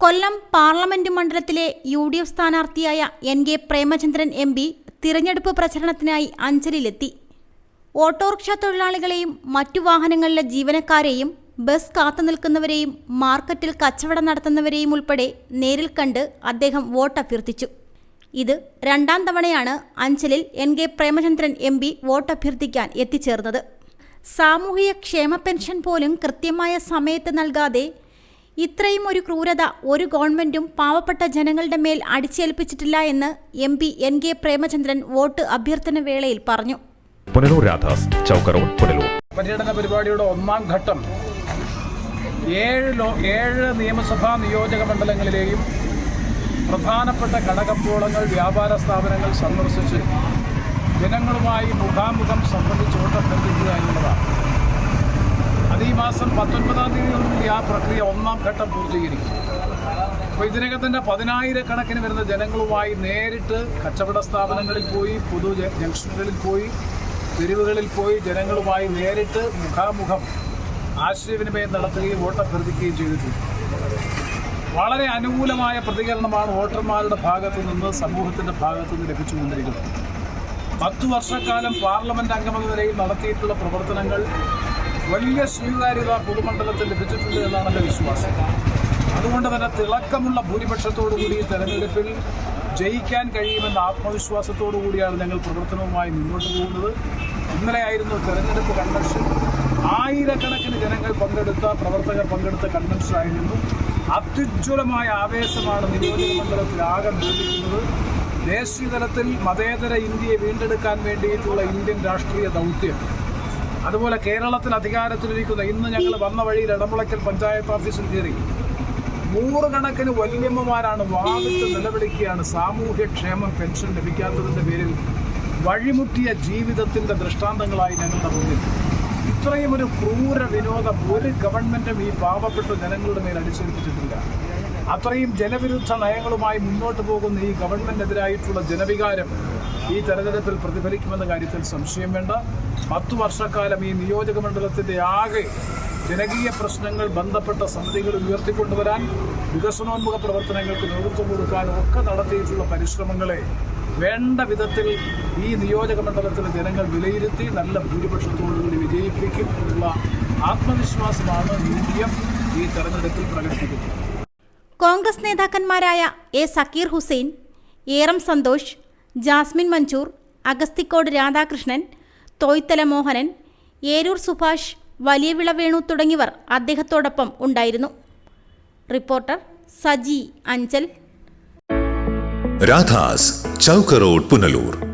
കൊല്ലം parliament മണ്ഡലത്തിലെ U D F സ്ഥാനാർത്ഥിയായ N K Premachandran M P തിരഞ്ഞെടുപ്പ് പ്രചരണത്തിനായി അഞ്ചലിലെത്തി. ഓട്ടോറിക്ഷ തൊഴിലാളികളെയും മറ്റു വാഹനങ്ങളിലെ ജീവനക്കാരെയും ബസ് കാത്തുനിൽക്കുന്നവരെയും മാർക്കറ്റിൽ കച്ചവടം നടത്തുന്നവരെയും ഉൾപ്പെടെ നേരിൽ കണ്ട് അദ്ദേഹം വോട്ട് അഭ്യർത്ഥിച്ചു ഇത് രണ്ടാം തവണയാണ് അഞ്ചലിൽ N K Premachandran M P vote അഭ്യർത്ഥിക്കാൻ എത്തിച്ചേർന്നത്. സാമൂഹിക ക്ഷേമ പെൻഷൻ പോലും കൃത്യമായ സമയത്ത് നൽകാതെ ഇത്രയും ഒരു ക്രൂരത ഒരു ഗവൺമെന്റും പാവപ്പെട്ട ജനങ്ങളുടെ മേൽ അടിച്ചേൽപ്പിച്ചിട്ടില്ല എന്ന് M P N K Premachandran vote അഭ്യർത്ഥന വേളയിൽ പറഞ്ഞു. പുനലൂർ രാധാസ് പുനലൂർ. പര്യടന പരിപാടിയുടെ ഒന്നാം ഘട്ടം ഏഴ് ഏഴ് നിയമസഭാ നിയോജക മണ്ഡലങ്ങളിലെയും പ്രധാനപ്പെട്ട ഘടകപ്പോളങ്ങൾ വ്യാപാര സ്ഥാപനങ്ങൾ സന്ദർശിച്ച് ജനങ്ങളുമായി മുഖാമുഖം സംബന്ധിച്ച് വോട്ടഭ്യർത്ഥിക്കുക എന്നുള്ളതാണ് അത് ഈ മാസം പത്തൊൻപതാം തീയതിയോടുകൂടി ആ പ്രക്രിയ ഒന്നാം ഘട്ടം പൂർത്തീകരിക്കും. അപ്പോൾ ഇതിനകം തന്നെ പതിനായിരക്കണക്കിന് വരുന്ന ജനങ്ങളുമായി നേരിട്ട് കച്ചവട സ്ഥാപനങ്ങളിൽ പോയി പൊതു ജംഗ്ഷനുകളിൽ പോയി തെരുവുകളിൽ പോയി ജനങ്ങളുമായി നേരിട്ട് മുഖാമുഖം ആശയവിനിമയം നടത്തുകയും വോട്ടഭ്യർത്ഥിക്കുകയും ചെയ്തിട്ടുണ്ട്. വളരെ അനുകൂലമായ പ്രതികരണമാണ് വോട്ടർമാരുടെ ഭാഗത്തു നിന്ന് സമൂഹത്തിന്റെ ഭാഗത്തു നിന്ന് ലഭിച്ചുകൊണ്ടിരിക്കുന്നത്. പത്തു വർഷക്കാലം പാർലമെന്റ് അംഗമെന്ന നിലയിൽ നടത്തിയിട്ടുള്ള പ്രവർത്തനങ്ങൾ വലിയ സ്വീകാര്യത പൊതുമണ്ഡലത്തിൽ ലഭിച്ചിട്ടുണ്ട് എന്നാണ് എന്റെ വിശ്വാസം. അതുകൊണ്ട് തന്നെ തിളക്കമുള്ള ഭൂരിപക്ഷത്തോടു കൂടി ഈ തെരഞ്ഞെടുപ്പിൽ ജയിക്കാൻ കഴിയുമെന്ന ആത്മവിശ്വാസത്തോടു കൂടിയാണ് ഞങ്ങൾ പ്രവർത്തനവുമായി മുന്നോട്ട് പോകുന്നത്. ഇന്നലെയായിരുന്നു തെരഞ്ഞെടുപ്പ് കൺവെൻഷൻ. ആയിരക്കണക്കിന് ജനങ്ങൾ പങ്കെടുത്ത പ്രവർത്തകർ പങ്കെടുത്ത കൺവെൻഷൻ ആയിരുന്നു. അത്യുജ്വലമായ ആവേശമാണ് നിയോജക മണ്ഡലത്തിൽ ആകെ നിലനിൽക്കുന്നത് ദേശീയ തലത്തിൽ മതേതര ഇന്ത്യയെ വീണ്ടെടുക്കാൻ വേണ്ടിയിട്ടുള്ള ഇന്ത്യൻ രാഷ്ട്രീയ ദൗത്യം. അതുപോലെ കേരളത്തിൽ അധികാരത്തിലിരിക്കുന്ന ഇന്ന് ഞങ്ങൾ വന്ന വഴിയിൽ ഇടമുളയ്ക്കൽ പഞ്ചായത്ത് ഓഫീസിൽ കയറി. നൂറുകണക്കിന് വല്യമ്മമാരാണ് വാദിട്ട് നിലവിളിക്കുകയാണ്. സാമൂഹ്യക്ഷേമം പെൻഷൻ ലഭിക്കാത്തതിന്റെ പേരിൽ വഴിമുട്ടിയ ജീവിതത്തിന്റെ ദൃഷ്ടാന്തങ്ങളായി ഞങ്ങളുടെ മുന്നിൽ. ഇത്രയും ഒരു ക്രൂര വിനോദം ഒരു ഗവൺമെന്റും ഈ പാവപ്പെട്ട ജനങ്ങളുടെ മേൽ അടിച്ചേൽപ്പിച്ചിട്ടില്ല. അത്രയും ജനവിരുദ്ധ നയങ്ങളുമായി മുന്നോട്ട് പോകുന്ന ഈ ഗവൺമെന്റിനെതിരായിട്ടുള്ള ജനവികാരം ഈ തെരഞ്ഞെടുപ്പിൽ പ്രതിഫലിക്കുമെന്ന കാര്യത്തിൽ സംശയം വേണ്ട. പത്തു വർഷക്കാലം ഈ നിയോജക മണ്ഡലത്തിന്റെ ആകെ ജനകീയ പ്രശ്നങ്ങൾ ബന്ധപ്പെട്ട സമിതികൾ ഉയർത്തിക്കൊണ്ടുവരാൻ വികസനോന്മുഖ പ്രവർത്തനങ്ങൾക്ക് നേതൃത്വം കൊടുക്കാനും ഒക്കെ നടത്തിയിട്ടുള്ള പരിശ്രമങ്ങളെ വേണ്ട വിധത്തിൽ ഈ നിയോജക മണ്ഡലത്തിലെ ജനങ്ങൾ വിലയിരുത്തി നല്ല ഭൂരിപക്ഷത്തോടുകൂടി വിജയിപ്പിക്കും എന്നുള്ള ആത്മവിശ്വാസമാണ് യു ഡി എഫ് ഈ തെരഞ്ഞെടുപ്പിൽ പ്രകടിപ്പിക്കുന്നത്. കോൺഗ്രസ് നേതാക്കന്മാരായ എ സക്കീർ ഹുസൈൻ ഏറം സന്തോഷ് ജാസ്മിൻ മഞ്ചൂർ അഗസ്തിക്കോട് രാധാകൃഷ്ണൻ തോയ്ത്തല മോഹനൻ ഏരൂർ സുഭാഷ് വലിയവിള വേണു തുടങ്ങിയവർ അദ്ദേഹത്തോടൊപ്പം ഉണ്ടായിരുന്നു. റിപ്പോർട്ടർ സജി അഞ്ചൽ. രാധാസ് ചൗക്കറോഡ് പുനലൂർ.